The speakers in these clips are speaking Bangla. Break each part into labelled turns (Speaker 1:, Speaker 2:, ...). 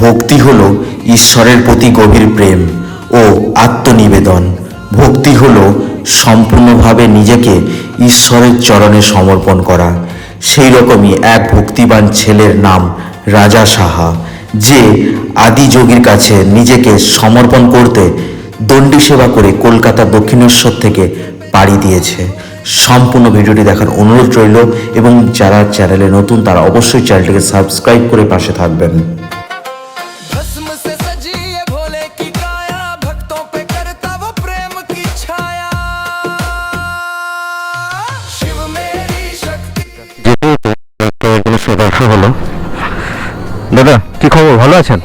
Speaker 1: ভক্তি হল ঈশ্বরের প্রতি গভীর প্রেম ও আত্মনিবেদন। ভক্তি হল সম্পূর্ণভাবে নিজেকে ঈশ্বরের চরণে সমর্পণ করা। সেই রকমই এক ভক্তিবান ছেলের নাম রাজা সাহা যে আদি যোগীর কাছে নিজেকে সমর্পণ করতে দণ্ডি সেবা করে কলকাতা দক্ষিণেশ্বর থেকে পাড়ি দিয়েছে। সম্পূর্ণ ভিডিওটি দেখার অনুরোধ রইল এবং যারা চ্যানেলে নতুন তারা অবশ্যই চ্যানেলটিকে সাবস্ক্রাইব করে পাশে থাকবেন।
Speaker 2: হলো দাদা কি খবর? ভালো আছেন?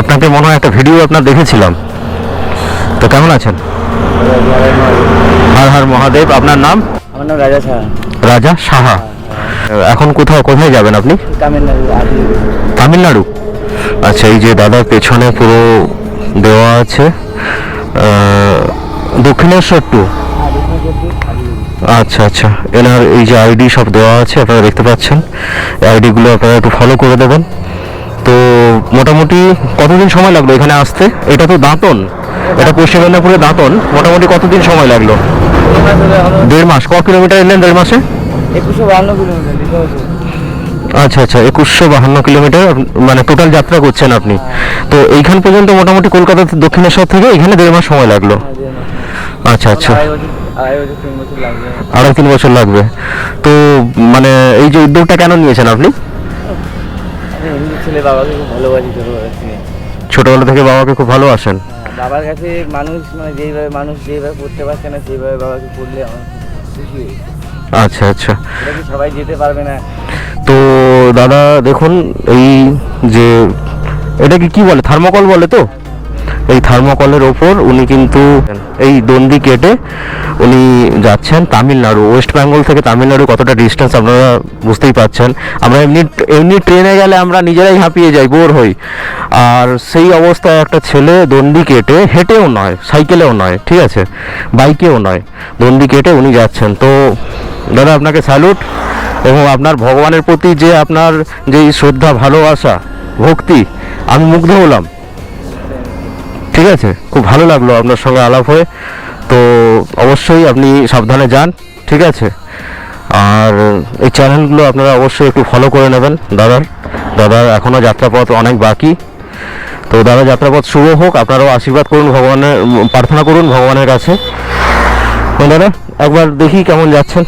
Speaker 2: আপনাকে মনে হয় একটা ভিডিও আপনার দেখেছিলাম। তো কেমন আছেন? হর হর মহাদেব আপনার নাম?
Speaker 3: আমার নাম রাজা শাহ
Speaker 2: রাজা সাহা। এখন কোথাও কোথায় যাবেন আপনি?
Speaker 3: তামিলনাড়ু
Speaker 2: আচ্ছা এই যে দাদার পেছনে পুরো দেওয়া আছে দক্ষিণেশ্বর টু। আচ্ছা আচ্ছা এনার এই যে আইডি সব দেওয়া আছে আপনারা দেখতে পাচ্ছেন। আইডিগুলো আপনারা একটু ফলো করে দেবেন। তো মোটামুটি কতদিন সময় লাগল এখানে আসতে? এটা তো দাঁতন। এটা পশ্চিম মেদিনীপুরে দাঁতন। মোটামুটি কতদিন সময় লাগল? দেড় মাস। ক কিলোমিটার এলেন দেড় মাসে? আচ্ছা আচ্ছা একুশশো বাহান্ন কিলোমিটার মানে টোটাল যাত্রা করছেন আপনি। তো এইখান পর্যন্ত মোটামুটি কলকাতা দক্ষিণেশ্বর থেকে এখানে দেড় মাস সময় লাগল। আচ্ছা আচ্ছা।
Speaker 3: আড়াই তিন বছর লাগবে।
Speaker 2: তো মানে এই যে উদ্যোগটা কেন নিয়েছেন আপনি?
Speaker 3: হিন্দু ছেলে বাবাকে খুব ভালোবাসি ছোটোবেলা থেকে।
Speaker 2: ছোটবেলা থেকে বাবাকে খুব ভালোবাসেন?
Speaker 3: বাবার কাছে মানুষ মানে যেইভাবে মানুষ যেইভাবে পড়তে পারছে না সেইভাবে বাবাকে পড়লে আমার খুশি
Speaker 2: আচ্ছা আচ্ছা।
Speaker 3: এটা কি সবাই যেতে পারবে না?
Speaker 2: তো দাদা দেখুন এই যে এটাকে কি বলে? থার্মোকল বলে তো? এই থার্মোকলের ওপর উনি কিন্তু এই দন্ডি কেটে উনি যাচ্ছেন তামিলনাড়ু, ওয়েস্ট বেঙ্গল থেকে তামিলনাড়ু কতটা ডিস্টেন্স আপনারা বুঝতেই পাচ্ছেন আমরা এমনি এমনি ট্রেনে গেলে আমরা নিজেরাই হাঁপিয়ে যাই, বোর হই। আর সেই অবস্থায় একটা ছেলে দন্ডি কেটে হেঁটেও নয় সাইকেলেও নয়, ঠিক আছে? বাইকেও নয় দন্ডি কেটে উনি যাচ্ছেন। তো দাদা, আপনাকে স্যালুট এবং আপনার ভগবানের প্রতি যে আপনার যেই শ্রদ্ধা, ভালোবাসা, ভক্তি, আমি মুগ্ধ হলাম। ঠিক আছে? খুব ভালো লাগল আপনার সঙ্গে আলাপ হয়ে। তো অবশ্যই আপনি সাবধানে যান, ঠিক আছে? আর এই চ্যানেলগুলো আপনারা অবশ্যই একটু ফলো করে নেবেন দাদার। দাদার এখনও যাত্রাপথ অনেক বাকি। তো দাদা যাত্রাপথ শুভ হোক, আপনারাও আশীর্বাদ করুন ভগবানের প্রার্থনা করুন ভগবানের কাছে। দাদা, একবার দেখি কেমন যাচ্ছেন।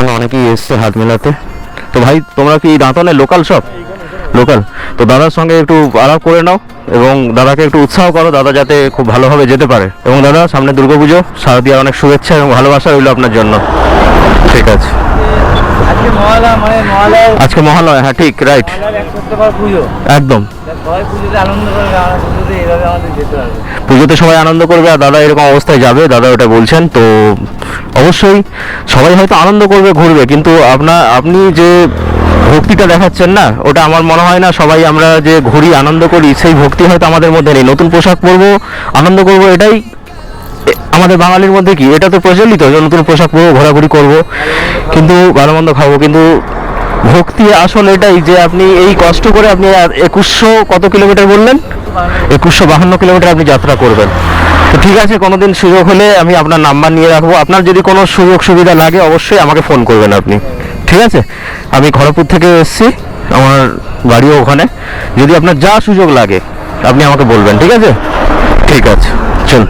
Speaker 2: সঙ্গে অনেকেই এসছে হাত মেলাতে। তো ভাই, তোমরা কি দাঁতনে লোকাল সব? লোকাল। তো দাদার সঙ্গে একটু আলাপ করে নাও এবং দাদাকে একটু উৎসাহ করো, দাদা যাতে খুব ভালোভাবে যেতে পারে। এবং দাদা, সামনে দুর্গাপুজো শারদীয়ার অনেক শুভেচ্ছা এবং ভালোবাসা রইল আপনার জন্য। ঠিক আছে।
Speaker 3: আজকে মহালয়া
Speaker 2: হ্যাঁ ঠিক রাইট
Speaker 3: পুজো
Speaker 2: একদম।
Speaker 3: পুজোতে
Speaker 2: সবাই আনন্দ করবে আর দাদা এরকম অবস্থায় যাবে, দাদা ওটা বলছেন, তো অবশ্যই সবাই হয়তো আনন্দ করবে, ঘুরবে, কিন্তু আপনার আপনি যে ভক্তিটা দেখাচ্ছেন না, ওটা আমার মনে হয় না সবাই আমরা যে ঘুরি, আনন্দ করি, সেই ভক্তি হয়তো আমাদের মধ্যে নেই। নতুন পোশাক পরবো, আনন্দ করব, এটাই আমাদের বাঙালির মধ্যে কি? এটা তো প্রচলিত যে নতুন পোশাক পরবো, ঘোরাঘুরি করব, কিন্তু ভালো মন্দ খাব, কিন্তু ভক্তি আসল এটাই যে আপনি এই কষ্ট করে আপনি একুশশো কত কিলোমিটার বললেন? একুশশো বাহান্ন কিলোমিটার আপনি যাত্রা করবেন। তো ঠিক আছে, কোনোদিন সুযোগ হলে আমি আপনার নাম্বার নিয়ে রাখব। আপনার যদি কোনো সুযোগ সুবিধা লাগে, অবশ্যই আমাকে ফোন করবেন আপনি। ঠিক আছে? আমি খড়গপুর থেকে এসেছি, আমার বাড়িও ওখানে। যদি আপনার যা সুযোগ লাগে, আপনি আমাকে বলবেন। ঠিক আছে? ঠিক আছে। চল